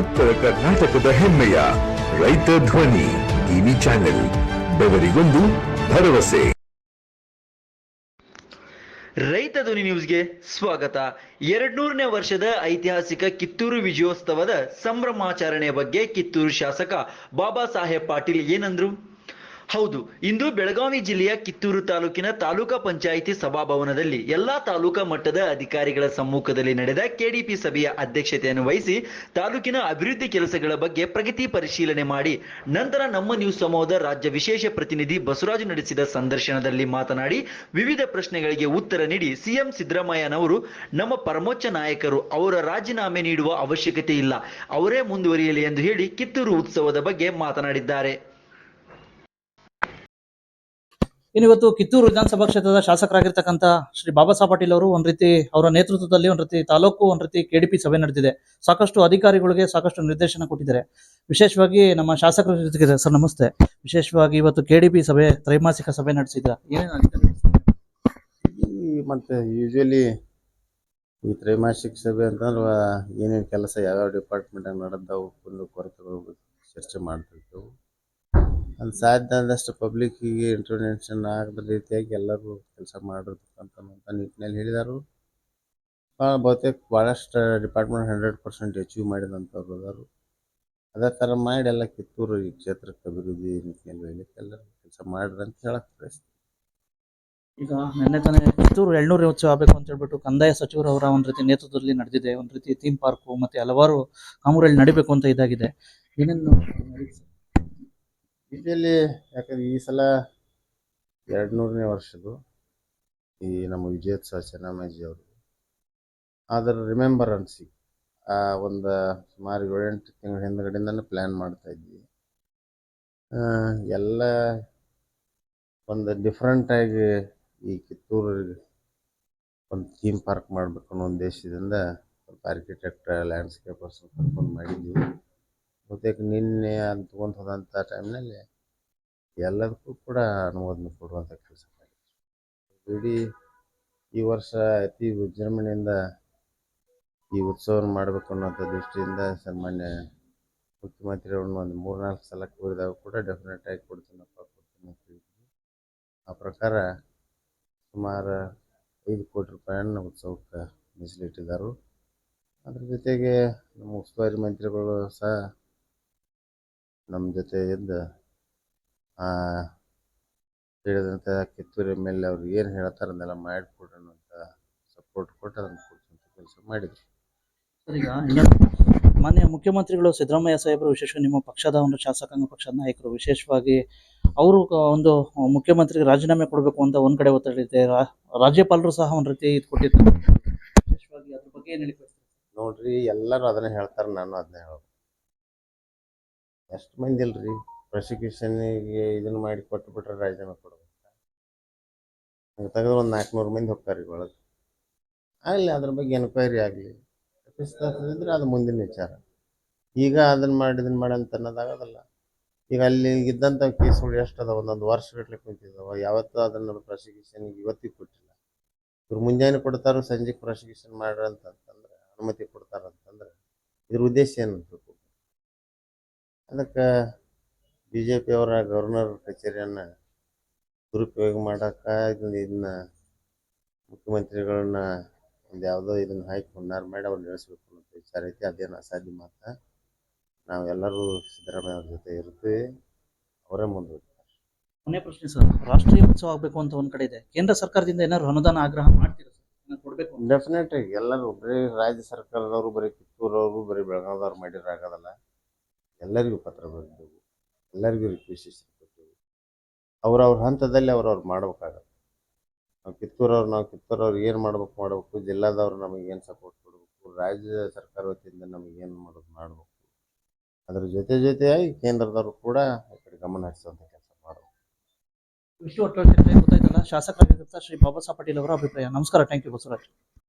ಉತ್ತರ ಕರ್ನಾಟಕದ ಹೆಮ್ಮೆಯ ರೈತ ಧ್ವನಿ ಟಿವಿ ಚಾನೆಲ್, ಬೆವರಿಗೊಂದು ಭರವಸೆ. ರೈತ ಧ್ವನಿ ನ್ಯೂಸ್ಗೆ ಸ್ವಾಗತ. ಎರಡ್ನೂರನೇ ವರ್ಷದ ಐತಿಹಾಸಿಕ ಕಿತ್ತೂರು ವಿಜಯೋತ್ಸವದ ಸಂಭ್ರಮಾಚರಣೆಯ ಬಗ್ಗೆ ಕಿತ್ತೂರು ಶಾಸಕ ಬಾಬಾ ಸಾಹೇಬ್ ಪಾಟೀಲ್ ಏನಂದ್ರು? ಹೌದು, ಇಂದು ಬೆಳಗಾವಿ ಜಿಲ್ಲೆಯ ಕಿತ್ತೂರು ತಾಲೂಕಿನ ತಾಲೂಕಾ ಪಂಚಾಯಿತಿ ಸಭಾಭವನದಲ್ಲಿ ಎಲ್ಲಾ ತಾಲೂಕಾ ಮಟ್ಟದ ಅಧಿಕಾರಿಗಳ ಸಮ್ಮುಖದಲ್ಲಿ ನಡೆದ ಕೆಡಿಪಿ ಸಭೆಯ ಅಧ್ಯಕ್ಷತೆಯನ್ನು ವಹಿಸಿ ತಾಲೂಕಿನ ಅಭಿವೃದ್ಧಿ ಕೆಲಸಗಳ ಬಗ್ಗೆ ಪ್ರಗತಿ ಪರಿಶೀಲನೆ ಮಾಡಿ, ನಂತರ ನಮ್ಮ ನ್ಯೂಸ್ ಸಮೂಹದ ರಾಜ್ಯ ವಿಶೇಷ ಪ್ರತಿನಿಧಿ ಬಸವರಾಜು ನಡೆಸಿದ ಸಂದರ್ಶನದಲ್ಲಿ ಮಾತನಾಡಿ, ವಿವಿಧ ಪ್ರಶ್ನೆಗಳಿಗೆ ಉತ್ತರ ನೀಡಿ ಸಿಎಂ ಸಿದ್ದರಾಮಯ್ಯನವರು, ನಮ್ಮ ಪರಮೋಚ್ಚ ನಾಯಕರು, ಅವರ ರಾಜೀನಾಮೆ ನೀಡುವ ಅವಶ್ಯಕತೆ ಇಲ್ಲ, ಅವರೇ ಮುಂದುವರಿಯಲಿ ಎಂದು ಹೇಳಿ ಕಿತ್ತೂರು ಉತ್ಸವದ ಬಗ್ಗೆ ಮಾತನಾಡಿದ್ದಾರೆ. ಇನ್ನಿವತ್ತು ಕಿತ್ತೂರು ವಿಧಾನಸಭಾ ಕ್ಷೇತ್ರದ ಶಾಸಕರಾಗಿರ್ತಕ್ಕಂಥ ಶ್ರೀ ಬಾಬಾ ಸಾಹೇಬ್ ಪಾಟೀಲ್ ಅವರು ಒಂದು ರೀತಿ ಅವರ ನೇತೃತ್ವದಲ್ಲಿ ಒಂದ್ ರೀತಿ ತಾಲೂಕು ಒಂದ್ ರೀತಿ ಕೆಡಿಪಿ ಸಭೆ ನಡೆದಿದೆ. ಸಾಕಷ್ಟು ಅಧಿಕಾರಿಗಳಿಗೆ ಸಾಕಷ್ಟು ನಿರ್ದೇಶನ ಕೊಟ್ಟಿದ್ದಾರೆ. ವಿಶೇಷವಾಗಿ ನಮ್ಮ ಶಾಸಕರ ಜೊತೆಗೆ ಸರ್ ನಮಸ್ತೆ. ವಿಶೇಷವಾಗಿ ಇವತ್ತು ಕೆಡಿಪಿ ಸಭೆ, ತ್ರೈಮಾಸಿಕ ಸಭೆ ನಡೆಸಿದ್ರ ಏನೇನು ಮತ್ತೆ ಯೂಶಲಿ ಈ ತ್ರೈಮಾಸಿಕ ಸಭೆ ಅಂತಂದ್ರೆ ಏನೇನು ಕೆಲಸ ಯಾವ್ಯಾವ ಡಿಪಾರ್ಟ್ಮೆಂಟ್ ನಡೆದವು ಕೊರತೆಗಳು ಚರ್ಚೆ ಮಾಡ್ತಿರ್ತೇವೆ ಅದು ಸಾಧ್ಯ ಆದಷ್ಟು ಪಬ್ಲಿಕ್ಕಿಗೆ ಇಂಟ್ರೊಡಕ್ಷನ್ ಆಗದ ರೀತಿಯಾಗಿ ಎಲ್ಲರೂ ಕೆಲಸ ಮಾಡಿರ್ತಕ್ಕಂಥ ನಿಟ್ಟಿನಲ್ಲಿ ಹೇಳಿದರು. ಬಹುತೇಕ ಭಾಳಷ್ಟು ಡಿಪಾರ್ಟ್ಮೆಂಟ್ ಹಂಡ್ರೆಡ್ ಪರ್ಸೆಂಟ್ ಅಚೀವ್ ಮಾಡಿದಂಥವ್ರು ಅದಾರು ಅದೇ ಥರ ಮಾಡಿ ಎಲ್ಲ ಕಿತ್ತೂರು ಈ ಕ್ಷೇತ್ರಕ್ಕೆ ಅಭಿವೃದ್ಧಿ ನಿಟ್ಟಿನಲ್ಲಿ ಹೇಳಲಿಕ್ಕೆ ಎಲ್ಲರೂ ಕೆಲಸ ಮಾಡ್ರಿ ಅಂತ ಹೇಳಕ್ಕೆ ಬಯಸ್ತೀನಿ. ಈಗ ನಿನ್ನೆ ತಾನೇ ಕಿತ್ತೂರು ಎಳ್ನೂರು ಉತ್ಸವ ಆಗಬೇಕು ಅಂತ ಹೇಳ್ಬಿಟ್ಟು ಕಂದಾಯ ಸಚಿವರು ಅವರ ಒಂದು ರೀತಿ ನೇತೃತ್ವದಲ್ಲಿ ನಡೆದಿದೆ, ಒಂದು ರೀತಿ ಥೀಮ್ ಪಾರ್ಕು ಮತ್ತೆ ಹಲವಾರು ಕಾಮೂರಲ್ಲಿ ನಡಿಬೇಕು ಅಂತ ಇದಾಗಿದೆ. ಏನೇನು ಇದರಲ್ಲಿ ಯಾಕಂದ್ರೆ ಈ ಸಲ ಎರಡು ನೂರನೇ ವರ್ಷದ್ದು ಈ ನಮ್ಮ ವಿಜಯೋತ್ಸವ ಚೆನ್ನಮ್ಮಾಜಿ ಅವರು. ಅದರ ರಿಮೆಂಬರೆನ್ಸಿ ಆ ಒಂದು ಸುಮಾರು ಏಳೆಂಟು ತಿಂಗಳ ಹಿಂದ್ಗಡೆಯಿಂದನೂ ಪ್ಲ್ಯಾನ್ ಮಾಡ್ತಾ ಇದ್ವಿ. ಎಲ್ಲ ಒಂದು ಡಿಫ್ರೆಂಟಾಗಿ ಈ ಕಿತ್ತೂರಿಗೆ ಒಂದು ಥೀಮ್ ಪಾರ್ಕ್ ಮಾಡಬೇಕು ಅನ್ನೋ ಉದ್ದೇಶದಿಂದ ಸ್ವಲ್ಪ ಆರ್ಕಿಟೆಕ್ಟ್ ಲ್ಯಾಂಡ್ಸ್ಕೇಪರ್ಸ್ ಕರ್ಕೊಂಡು ಮಾಡಿದ್ವಿ. ಬಹುತೇಕ ನಿನ್ನೆ ಅಂತ ಹೋದಂಥ ಟೈಮ್ನಲ್ಲಿ ಎಲ್ಲದಕ್ಕೂ ಕೂಡ ಅನುಮೋದನೆ ಕೊಡುವಂಥ ಕೆಲಸ ಇಡೀ ಈ ವರ್ಷ ಅತಿ ವಿಜೃಂಭಣೆಯಿಂದ ಈ ಉತ್ಸವವನ್ನು ಮಾಡಬೇಕು ಅನ್ನೋಂಥ ದೃಷ್ಟಿಯಿಂದ ಸನ್ಮಾನ್ಯ ಮುಖ್ಯಮಂತ್ರಿಯವ್ರನ್ನ ಒಂದು ಮೂರ್ನಾಲ್ಕು ಸಲ ಕೋರಿದಾಗ ಕೂಡ ಡೆಫಿನೆಟ್ ಆಗಿ ಕೊಡ್ತೀನಪ್ಪ ಕೊಡ್ತೀನಿ ಅಂತ ಆ ಪ್ರಕಾರ ಸುಮಾರು ಐದು ಕೋಟಿ ರೂಪಾಯಿಯನ್ನು ಉತ್ಸವಕ್ಕೆ ಮೀಸಲಿಟ್ಟಿದ್ದಾರೆ. ಅದ್ರ ಜೊತೆಗೆ ನಮ್ಮ ಉಸ್ತುವಾರಿ ಮಂತ್ರಿಗಳು ಸಹ ನಮ್ಮ ಜೊತೆ ಇದ್ದು ಆ ಹೇಳಿದಂಥ ಕಿತ್ತೂರು ಎಂ ಎಲ್ ಎ ಅವ್ರು ಏನು ಹೇಳ್ತಾರೆ ಅದನ್ನೆಲ್ಲ ಮಾಡಿಕೊಡ್ರಿ ಅಂತ ಸಪೋರ್ಟ್ ಕೊಟ್ಟು ಅದನ್ನು ಕೊಡ್ಸೋಂಥ ಕೆಲಸ ಮಾಡಿದ್ರು ಸರ್ ಈಗ ಮಾನ್ಯ ಮುಖ್ಯಮಂತ್ರಿಗಳು ಸಿದ್ದರಾಮಯ್ಯ ಸಾಹೇಬರು ವಿಶೇಷ ನಿಮ್ಮ ಪಕ್ಷದ ಒಂದು ಶಾಸಕಾಂಗ ಪಕ್ಷದ ನಾಯಕರು ವಿಶೇಷವಾಗಿ ಅವರು ಒಂದು ಮುಖ್ಯಮಂತ್ರಿಗೆ ರಾಜೀನಾಮೆ ಕೊಡಬೇಕು ಅಂತ ಒಂದ್ ಕಡೆ ಒತ್ತಡ ಇದೆ. ರಾ- ರಾಜ್ಯಪಾಲರು ಸಹ ಒಂದ್ ರೀತಿ ಇದು ಕೊಟ್ಟಿರ್ತಾರೆ ವಿಶೇಷವಾಗಿ ಅದ್ರ ಬಗ್ಗೆ ಏನು ಹೇಳಿ ನೋಡ್ರಿ ಎಲ್ಲರೂ ಅದನ್ನೇ ಹೇಳ್ತಾರೆ ನಾನು ಅದನ್ನ ಹೇಳ್ಬೇಕು. ಎಷ್ಟು ಮಂದಿ ಇಲ್ರಿ? ಪ್ರಾಸಿಕ್ಯೂಷನ್ಗೆ ಇದನ್ನು ಮಾಡಿ ಕೊಟ್ಟು ಬಿಟ್ರೆ ರಾಜೀನಾಮೆ ಕೊಡ್ಬೇಕು. ತೆಗೆದು ಒಂದು ನಾಲ್ಕುನೂರು ಮಂದಿ ಹೋಗ್ತಾರೆ ಈಗ ಒಳಗೆ. ಆಗಲಿ, ಅದ್ರ ಬಗ್ಗೆ ಎನ್ಕ್ವೈರಿ ಆಗಲಿ. ತಪ್ಪಿಸ್ತಂದ್ರೆ ಅದು ಮುಂದಿನ ವಿಚಾರ. ಈಗ ಅದನ್ನು ಮಾಡಿ ಇದನ್ನು ಮಾಡಿ ಅಂತ ಅನ್ನೋದಾಗೋದಲ್ಲ ಈಗ ಅಲ್ಲಿ ಇದ್ದಂಥ ಕೇಸ್ಗಳು ಎಷ್ಟು ಅದಾವ? ಒಂದೊಂದು ವರ್ಷ ಗಟ್ಟಲೆ ಕುಂತಿದ್ದಾವೆ. ಯಾವತ್ತೂ ಅದನ್ನು ಪ್ರಾಸಿಕ್ಯೂಷನ್ಗೆ ಇವತ್ತಿಗೆ ಕೊಟ್ಟಿಲ್ಲ. ಇವ್ರು ಮುಂಜಾನೆ ಕೊಡ್ತಾರೋ ಸಂಜೆಗೆ ಪ್ರಾಸಿಕ್ಯೂಷನ್ ಮಾಡ್ರಿ ಅನುಮತಿ ಕೊಡ್ತಾರಂತಂದ್ರೆ ಇದ್ರ ಉದ್ದೇಶ ಏನಂತ ಅದಕ್ಕೆ ಬಿ ಜೆ ಪಿಯವರ ಗವರ್ನರ್ ಕಚೇರಿಯನ್ನು ದುರುಪಯೋಗ ಮಾಡೋಕ್ಕೆ ಇದನ್ನ ಇದನ್ನ ಮುಖ್ಯಮಂತ್ರಿಗಳನ್ನ ಒಂದು ಯಾವುದೋ ಇದನ್ನ ಹಾಕಿ ಹುನ್ನಾರ ಮಾಡಿ ಅವ್ರು ನಡೆಸಬೇಕು ಅಂತ ವಿಚಾರ ಐತಿ. ಅದೇನು ಅಸಾಧ್ಯ ಮಾತ್ರ. ನಾವೆಲ್ಲರೂ ಸಿದ್ದರಾಮಯ್ಯ ಅವ್ರ ಜೊತೆ ಇರ್ತೀವಿ. ಅವರೇ ಮುಂದೆ ಕೊನೆ ಪ್ರಶ್ನೆ ಸರ್ ರಾಷ್ಟ್ರೀಯ ಉತ್ಸವ ಆಗಬೇಕು ಅಂತ ಒಂದು ಕಡೆ ಇದೆ. ಕೇಂದ್ರ ಸರ್ಕಾರದಿಂದ ಏನಾದ್ರು ಅನುದಾನ ಆಗ್ರಹ ಮಾಡ್ತೀರಾ ಸರ್? ಕೊಡಬೇಕು ಡೆಫಿನೆಟ್ ಆಗಿ ಎಲ್ಲರೂ ಬರೀ ರಾಜ್ಯ ಸರ್ಕಾರದವರು ಬರೀ ಕಿತ್ತೂರವರು ಬರೀ ಬೆಳಗಾವದವ್ರು ಮಾಡಿದ್ರೆ ಆಗೋದಲ್ಲ. ಎಲ್ಲರಿಗೂ ಪತ್ರ ಬರೆದೆವು ಎಲ್ಲರಿಗೂ ರಿಕ್ವೆಸ್ಟೇಷನ್ ಕೊಟ್ಟೆವು ಅವ್ರವ್ರ ಹಂತದಲ್ಲಿ ಅವ್ರವ್ರು ಮಾಡ್ಬೇಕಾಗತ್ತೆ. ನಾವು ಕಿತ್ತೂರವ್ರು ನಾವು ಕಿತ್ತೂರವ್ರು ಏನು ಮಾಡ್ಬೇಕು ಮಾಡಬೇಕು, ಜಿಲ್ಲಾದವ್ರು ನಮಗೆ ಏನು ಸಪೋರ್ಟ್ ಕೊಡಬೇಕು ರಾಜ್ಯ ಸರ್ಕಾರ ವತಿಯಿಂದ ನಮಗೆ ಏನು ಮಾಡೋದು ಮಾಡಬೇಕು. ಅದ್ರ ಜೊತೆ ಜೊತೆಯಾಗಿ ಕೇಂದ್ರದವರು ಕೂಡ ಈ ಕಡೆ ಗಮನ ಹರಿಸುವಂಥ ಕೆಲಸ ಮಾಡಬೇಕು. ಇಷ್ಟು ಒಟ್ಟು ಶ್ರೀ ಬಾಬಾ ಸಾಹೇಬ್ ಪಾಟೀಲ್ ಅವರ ಅಭಿಪ್ರಾಯ. ನಮಸ್ಕಾರ. Thank you Basavaraj.